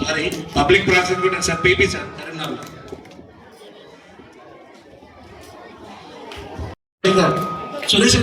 Sorry public prosecutor sir PP sir Karimnagar. Suresh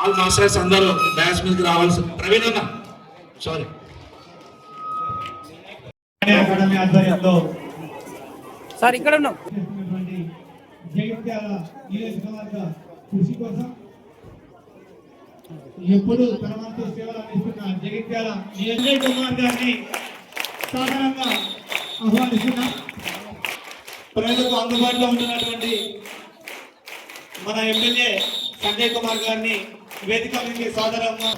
all masters అందరూ dance మీదకి రావాల్సి ప్రవీణ్ అన్న. సారీ అకాడమీ ఆధ్వర్యంలో సార్ ఇక్కడ ఉన్నాం. చేస్తున్నటువంటి జగిత్యాల నియోజకవర్గ కృషి కోసం ఎప్పుడు తన వంతు సేవలు అందిస్తున్న జగిత్యాల నియోజక కుమార్ గారిని సాధారణంగా ఆహ్వానిస్తున్నా. ప్రజలకు అందుబాటులో ఉంటున్నటువంటి మన ఎమ్మెల్యే సంజయ్ కుమార్ గారిని వేదిక నుంచి సాధారణంగా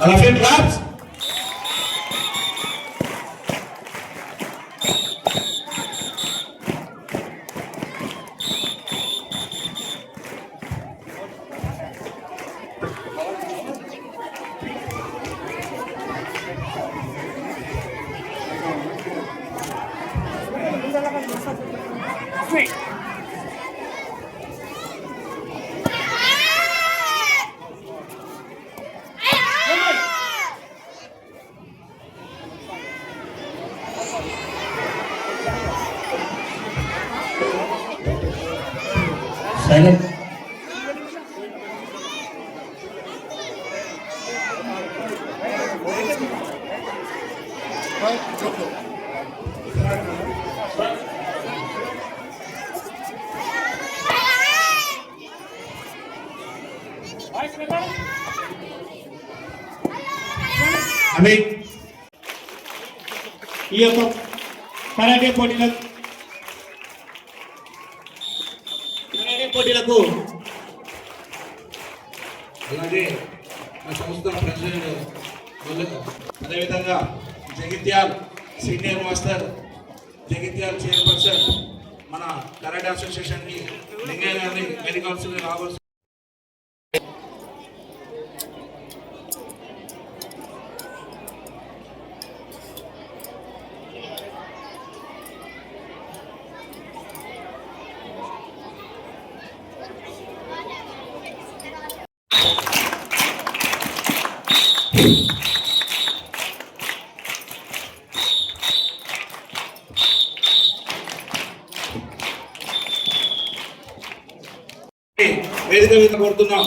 అలాగే Sweet. Silence. అమిత్ ఈ యొక్క కరాటే పోటీలకు కరాటే పోటీలకు అలాగే మా సంస్థ ప్రెసిడెంట్ అదేవిధంగా Jagtial senior master Jagtial chairperson మన కరాటే అసోసియేషన్కి లింగయ్య గారిని మెడికల్స్కి రావాల్సి వేదిక మీద కోరుతున్నాం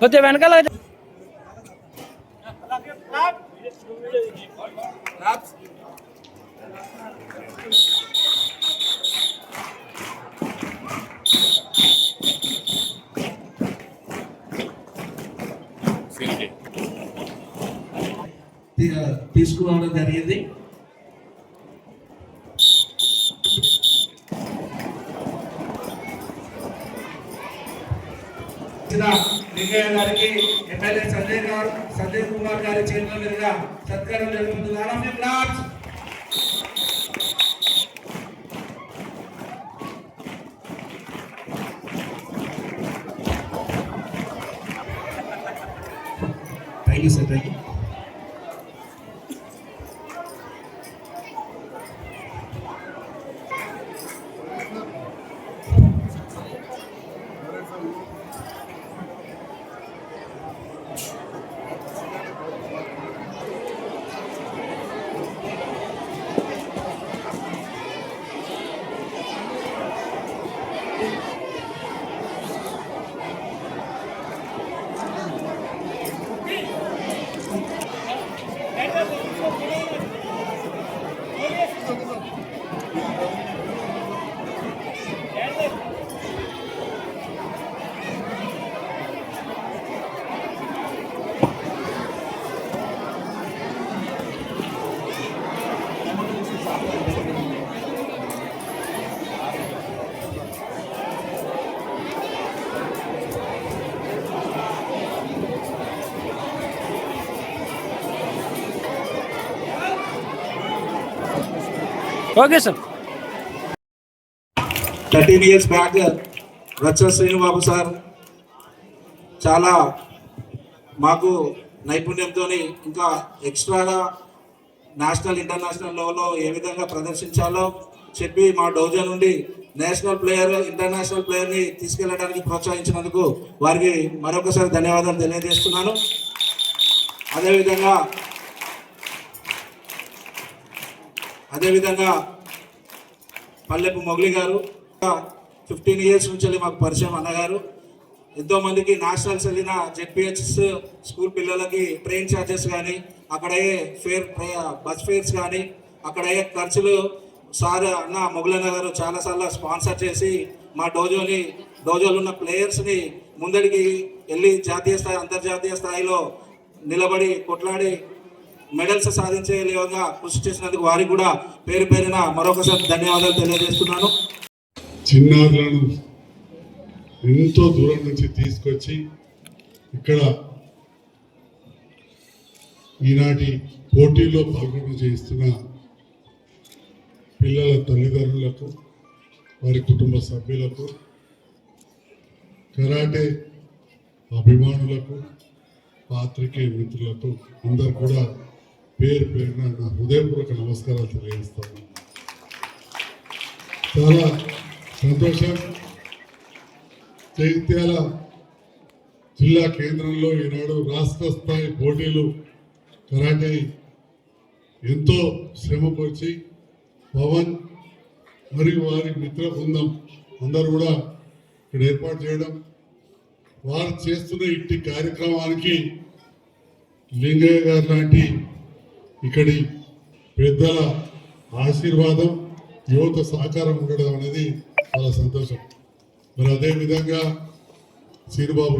కొద్దిగా వెనకాల తీసుకురావడం జరిగింది ఇచ్చిన లింగయ్య గారికి ఎమ్మెల్యే సంజయ్ గారు సంజయ్ కుమార్ గారి చేతుల మీదుగా సత్కారం జరుగుతుంది Round of applause. Thank you, okay sir. Thirteen years back Racha Srinibabu sir చాలా మాకు నైపుణ్యంతో ఇంకా ఎక్స్ట్రాగా నేషనల్ ఇంటర్నేషనల్ లెవెల్లో ఏ విధంగా ప్రదర్శించాలో చెప్పి మా డోజో నుండి నేషనల్ ప్లేయర్ ఇంటర్నేషనల్ ప్లేయర్ని తీసుకెళ్ళడానికి ప్రోత్సహించినందుకు వారికి మరొకసారి ధన్యవాదాలు తెలియజేస్తున్నాను. అదేవిధంగా అదేవిధంగా పల్లెపు మొగలి గారు ఫిఫ్టీన్ ఇయర్స్ నుంచి మాకు పరిచయం అన్నగారు. ఎంతో మందికి నేషనల్స్ వెళ్ళిన జెడ్పిహెచ్ఎస్ స్కూల్ పిల్లలకి ట్రైన్ ఛార్జెస్ కానీ అక్కడే ఫేర్ బస్ ఫేర్స్ కానీ అక్కడే ఖర్చులు సార్ అన్న మొగలన్న గారు చాలాసార్లు స్పాన్సర్ చేసి మా డోజోని డోజోలో ఉన్న ప్లేయర్స్ని ముందడికి వెళ్ళి జాతీయ స్థాయి అంతర్జాతీయ స్థాయిలో నిలబడి కొట్లాడి మెడల్స్ సాధించే విధంగా కృషి చేసినందుకు వారికి కూడా పేరు పేరున మరొకసారి ధన్యవాదాలు తెలియజేస్తున్నాను. చిన్నారులను ఎంతో దూరం నుంచి తీసుకొచ్చి ఇక్కడ ఈనాటి పోటీలో పాల్గొన చేయిస్తున్న పిల్లల తల్లిదండ్రులకు వారి కుటుంబ సభ్యులకు కరాటే అభిమానులకు పాత్రికే మిత్రులకు అందరు కూడా పేరు పేరున నా హృదయపూర్వక నమస్కారాలు తెలియజేస్తాను. చాలా సంతోషం. చైత్యాల జిల్లా కేంద్రంలో ఈనాడు రాష్ట్ర స్థాయి పోటీలు కరాటే ఎంతో శ్రమపరిచి పవన్ మరియు వారి మిత్ర బృందం అందరూ కూడా ఇక్కడ ఏర్పాటు చేయడం. వారు చేస్తున్న ఇట్టి కార్యక్రమానికి లింగయ్య గారు లాంటి ఇక్కడి పెద్దల ఆశీర్వాదం యువత సహకారం ఉండడం అనేది చాలా సంతోషం. మరి అదే విధంగా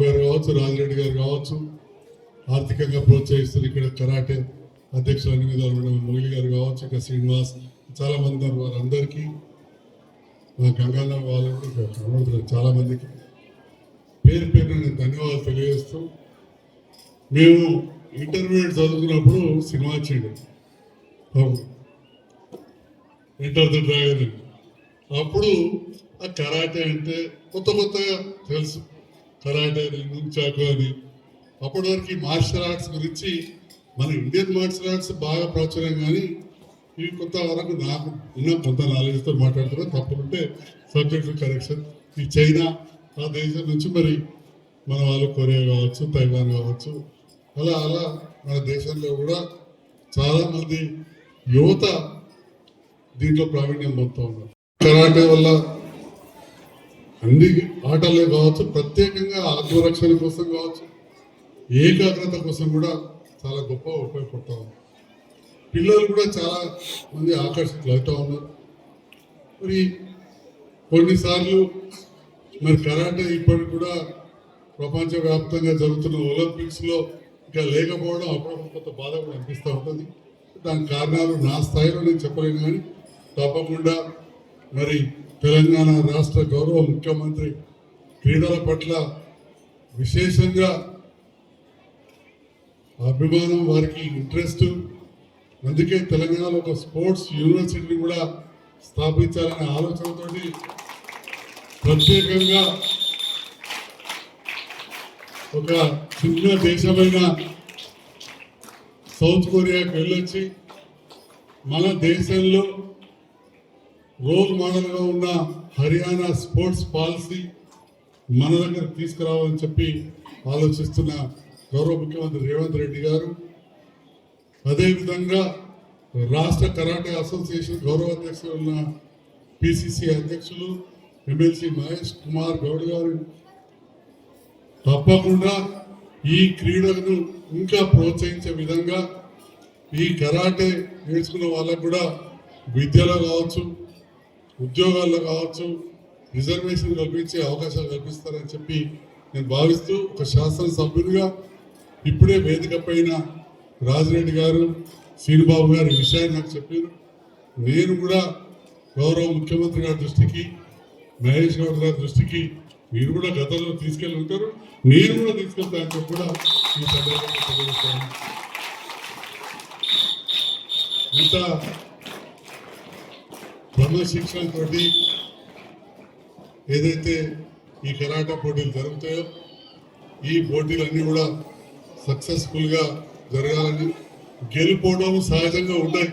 గారు కావచ్చు రాజిరెడ్డి గారు కావచ్చు ఆర్థికంగా ప్రోత్సహిస్తున్న ఇక్కడ కరాటే అధ్యక్షులు అన్ని విధాలు ఉండడం మురళి గారు కావచ్చు ఇక్కడ శ్రీనివాస్ చాలామంది ఉన్నారు వారందరికీ. మా గంగాల వాళ్ళు కూడా పేరు పేరు నేను ధన్యవాదాలు తెలియజేస్తూ మేము ఇంటర్మీడియట్ చదువుకున్నప్పుడు సినిమా వచ్చిండు అవును. Enter the dragon. అప్పుడు ఆ కరాటే అంటే కొత్త కొత్తగా తెలుసు. కరాటే అని నుంచాకు అని. అప్పటి వరకు మార్షల్ ఆర్ట్స్ గురించి మన ఇండియన్ మార్షల్ ఆర్ట్స్ బాగా ప్రాచుర్యం కానీ ఇవి కొంత వరకు నాకు ఉన్న కొంత నాలెడ్జ్తో మాట్లాడుతున్నా. తప్పకుంటే సబ్జెక్టు కరెక్షన్ ఈ చైనా ఆ దేశం నుంచి మరి మన వాళ్ళు కొరియా కావచ్చు తైవాన్ కావచ్చు అలా అలా మన దేశంలో కూడా చాలామంది యువత దీంట్లో ప్రావీణ్యం పొందుతూ ఉన్నారు. కరాటే వల్ల అన్ని ఆటలే కావచ్చు ప్రత్యేకంగా ఆత్మరక్షణ కోసం కావచ్చు ఏకాగ్రత కోసం కూడా చాలా గొప్ప ఉపయోగపడతా ఉంది పిల్లలు కూడా చాలా మంది ఆకర్షితులు అవుతూ ఉన్నారు. మరి కొన్నిసార్లు మరి కరాటే ఇప్పటికి కూడా ప్రపంచవ్యాప్తంగా జరుగుతున్న ఒలింపిక్స్లో ఇంకా లేకపోవడం అప్పుడప్పుడు కొంత బాధ కూడా అనిపిస్తూ ఉంటుంది. దాని కారణాలు నా స్థాయిలో నేను చెప్పలేను కానీ తప్పకుండా మరి తెలంగాణ రాష్ట్ర గౌరవ ముఖ్యమంత్రి క్రీడల పట్ల విశేషంగా అభిమానం వారికి ఇంట్రెస్ట్ అందుకే తెలంగాణలో ఒక స్పోర్ట్స్ యూనివర్సిటీని కూడా స్థాపించాలనే ఆలోచనతోటి ప్రత్యేకంగా ఒక చిన్న దేశమైన సౌత్ కొరియాకి వెళ్ళొచ్చి మన దేశంలో రోల్ మోడల్గా ఉన్న హర్యానా స్పోర్ట్స్ పాలసీ మన దగ్గర తీసుకురావాలని చెప్పి ఆలోచిస్తున్న గౌరవ ముఖ్యమంత్రి రేవంత్ రెడ్డి గారు. అదేవిధంగా రాష్ట్ర కరాటే అసోసియేషన్ గౌరవ అధ్యక్షులు ఉన్న పిసిసి అధ్యక్షులు ఎమ్మెల్సీ మహేష్ కుమార్ గౌడ్ గారు తప్పకుండా ఈ క్రీడను ఇంకా ప్రోత్సహించే విధంగా ఈ కరాటే నేర్చుకున్న వాళ్ళకు కూడా విద్యలో కావచ్చు ఉద్యోగాల్లో కావచ్చు రిజర్వేషన్ కల్పించే అవకాశాలు కల్పిస్తారని చెప్పి నేను భావిస్తూ ఒక శాసనసభ్యుడిగా ఇప్పుడే వేదిక పైన రాజిరెడ్డి గారు శ్రీనిబాబు గారు విషయాన్ని నాకు చెప్పారు. నేను కూడా గౌరవ ముఖ్యమంత్రి గారి దృష్టికి మహేష్ గౌడ్ గారి దృష్టికి మీరు కూడా గతంలో తీసుకెళ్ళి ఉంటారు నేను కూడా తీసుకెళ్తాను చెప్పి కూడా ఈ సందర్భంగా తెలియజేస్తాను. ఇంత క్రమశిక్షణతోటి ఏదైతే ఈ కరాటా పోటీలు జరుగుతాయో ఈ పోటీలన్నీ కూడా సక్సెస్ఫుల్గా జరగాలని గెలుపోవడం సహజంగా ఉన్నాయి